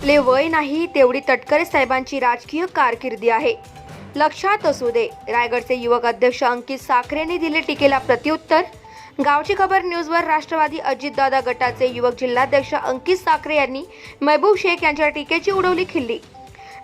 आपले वय नाही तेवढी तटकरे साहेबांची राजकीय कारकिर्दी आहे. लक्षात असू दे रायगडचे युवक अध्यक्ष अंकित साखरेने दिले टीकेला प्रत्युत्तर. गावची खबर न्यूजवर राष्ट्रवादी अजितदादा गटाचे युवक जिल्हाध्यक्ष अंकित साखरे यांनी महबूब शेख यांच्या टीकेची उडवली खिल्ली.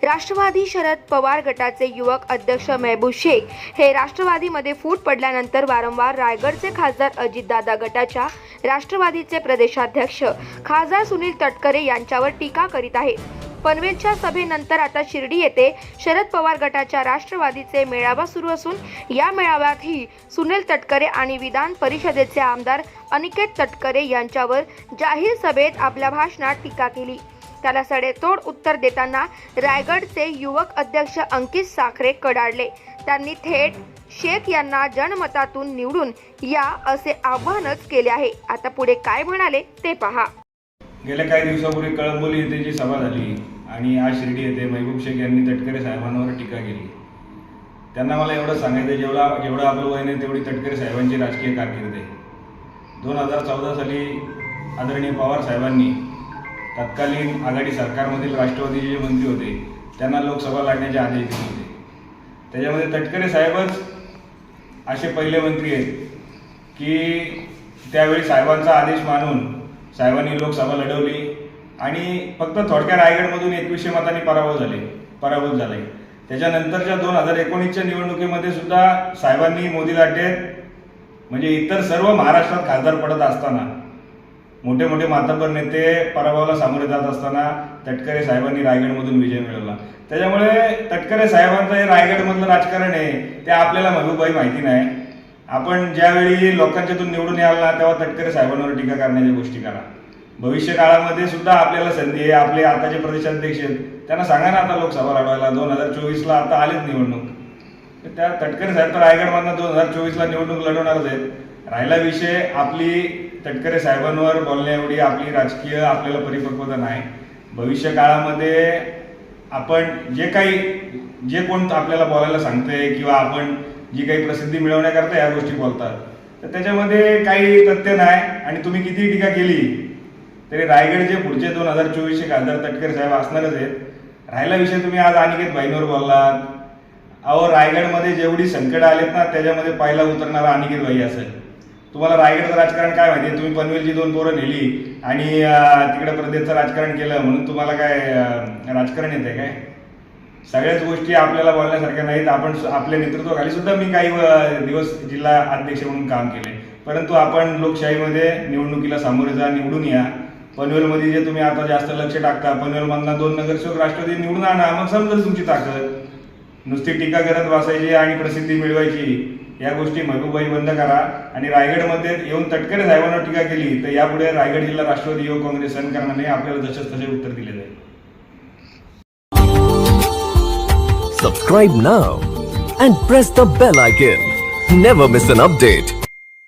राष्ट्रवादी शरद पवार गटाचे युवक अध्यक्ष मेहबूब शेख हे राष्ट्रवादीमध्ये फूट पडल्यानंतर वारंवार रायगडचे खासदार अजितदादा गटाच्या राष्ट्रवादीचे प्रदेशाध्यक्ष खासदार सुनील तटकरे यांच्यावर टीका करीत आहेत. पनवेलच्या सभेनंतर आता शिर्डी येथे शरद पवार गटाच्या राष्ट्रवादीचे मेळावा सुरू असून या मेळाव्यातही सुनील तटकरे आणि विधान परिषदेचे आमदार अनिकेत तटकरे यांच्यावर जाहीर सभेत आपल्या भाषणात टीका केली. त्याला सडेतोड उत्तर देताना रायगडचे युवक अध्यक्ष अंकित साखरे कडाडले. त्यांनी थेट शेख यांना जनमतातून निवडून या असे आव्हानच केले आहे. आता पुढे काय म्हणाले ते पहा. गेल्या काही दिवसापूर्वी कळंबोली येथे जी सभा झाली आणि आज शिर्डी येथे महबूब शेख यांनी तटकरे साहेबांवर टीका केली. त्यांना मला एवढं सांगायचं आहे, जेवढा जेवढं आपलं वय नाही तेवढी तटकरे साहेबांची राजकीय कारकीर्द आहे. दोन हजार चौदा साली आदरणीय पवार साहेबांनी तत्कालीन आघाडी सरकारमधील राष्ट्रवादीचे जे मंत्री होते त्यांना लोकसभा लढण्याचे आदेश दिले होते. त्याच्यामध्ये तटकरे साहेबच असे पहिले मंत्री आहेत की त्यावेळी साहेबांचा आदेश मानून साहेबांनी लोकसभा लढवली आणि फक्त थोडक्या रायगडमधून एकवीसशे मतांनी पराभव झाले पराभूत झाले. त्याच्यानंतरच्या दोन हजार एकोणीसच्या निवडणुकीमध्ये सुद्धा साहेबांनी मोदी लाटेत म्हणजे इतर सर्व महाराष्ट्रात खासदार पडत असताना मोठे मोठे मातब्बर नेते पराभवाला सामोरे जात असताना तटकरे साहेबांनी रायगडमधून विजय मिळवला. त्याच्यामुळे तटकरे साहेबांचं हे रायगडमधलं राजकारण आहे ते आपल्याला महबूबाई माहिती नाही. आपण ज्यावेळी लोकांच्यातून निवडून याल ना तेव्हा तटकरे साहेबांवर टीका करण्याच्या गोष्टी करा. भविष्य काळामध्ये सुद्धा आपल्याला संधी आहे आपले आताचे प्रदेशाध्यक्ष आहेत त्यांना सांगा ना आता लोकसभा लढवायला दोन हजार चोवीसला आता आलीच निवडणूक. तर त्या तटकरे साहेब तर रायगडमधनं दोन हजार चोवीसला निवडणूक लढवणारच आहेत. राहिला विषय आपली तटकरे साहेबांवर बोलण्या एवढी आपली राजकीय आपल्याला परिपक्वता नाही. भविष्य काळामध्ये आपण जे काही जे कोण आपल्याला बोलायला सांगतंय किंवा आपण जी काही प्रसिद्धी मिळवण्याकरता या गोष्टी बोलतात तर त्याच्यामध्ये काही तथ्य नाही. आणि तुम्ही किती टीका केली तरी रायगडचे पुढचे दोन हजार चोवीसचे खासदार तटकरे साहेब असणारच आहेत. राहिला विषय तुम्ही आज अनिकेत भाईंवर बोललात. अहो रायगडमध्ये जेवढी संकट आलेत ना त्याच्यामध्ये पहिला उतरणारा अनिकेत भाई असेल तुम्हाला रायगडचं राजकारण काय माहिती? तुम्ही पनवेलची दोन पोरं नेली आणि तिकडे प्रदेशचं राजकारण केलं म्हणून तुम्हाला काय राजकारण राजकारण येते काय? सगळ्याच गोष्टी आपल्याला बोलण्यासारख्या नाहीत. आपण आपल्या नेतृत्वाखाली सुद्धा मी काही दिवस जिल्हा अध्यक्ष म्हणून काम केले परंतु आपण लोकशाहीमध्ये निवडणुकीला सामोरे जा निवडून या. पनवेलमध्ये जे तुम्ही आता जास्त लक्ष टाकता पनवेलमधनं दोन नगरसेवक राष्ट्रवादी निवडून आणा. मग समजेल तुमची ताकद. नुसती टीका करत बसायची आणि प्रसिद्धी मिळवायची. या गोष्टी महबूबाई बंद करा. आणि रायगडमध्ये येऊन तटकरे साहेबांना टीका केली तर यापुढे रायगड जिल्हा राष्ट्रवादी युवक काँग्रेस सरकारने आपल्याला जसेच तसे उत्तर दिले जाईल subscribe now and press the bell icon never miss an update